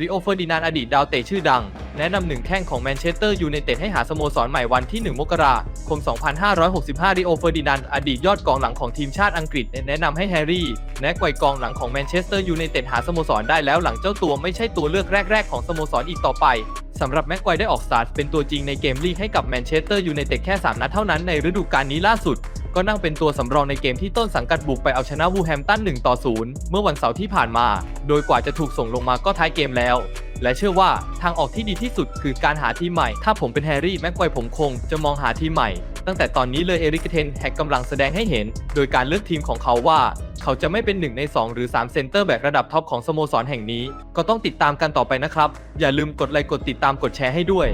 ริโอเฟอร์ดินานอดีตดาวเตะชื่อดัง แนะนำหนึ่งแข้งของแมนเชสเตอร์ยูไนเต็ดให้หาสโมสรใหม่วันที่ 1 มกราคม 2565ริโอเฟอร์ดินานอดีตยอดกองหลังของทีมชาติอังกฤษ แนะนำให้แฮร์รี่แน็กไกวกองหลังของแมนเชสเตอร์ยูไนเต็ดหาสโมสรได้แล้วหลังเจ้าตัวไม่ใช่ตัวเลือกแรก ๆ ของสโมสรอีกต่อไปสำหรับแม็กไกวได้ออกสตาร์ทเป็นตัวจริงในเกมลีกให้กับแมนเชสเตอร์ยูไนเต็ดแค่ 3 นัดเท่านั้นในฤดูกาลนี้ล่าสุด ก็นั่งเป็นตัวสำรองในเกมที่ต้นสังกัดบุกไปเอาชนะวูแฮมตัน1ต่อ0เมื่อวันเสาร์ที่ผ่านมา โดยกว่าจะถูกส่งลงมาก็ท้ายเกมแล้ว และเชื่อว่าทางออกที่ดีที่สุดคือการหาทีมใหม่ ถ้าผมเป็นแฮร์รี่แม็กไกวผมคงจะมองหาทีมใหม่ ตั้งแต่ตอนนี้เลยเอริกเทนแฮกกำลังแสดงให้เห็น โดยการเลือกทีมของเขาว่า เขาจะไม่เป็นหนึ่งใน 2 หรือ 3 เซนเตอร์แบกระดับท็อปของสโมสรแห่งนี้ ก็ต้องติดตามกันต่อไปนะครับอย่าลืมกดไลค์กดติดตามกดแชร์ให้ด้วย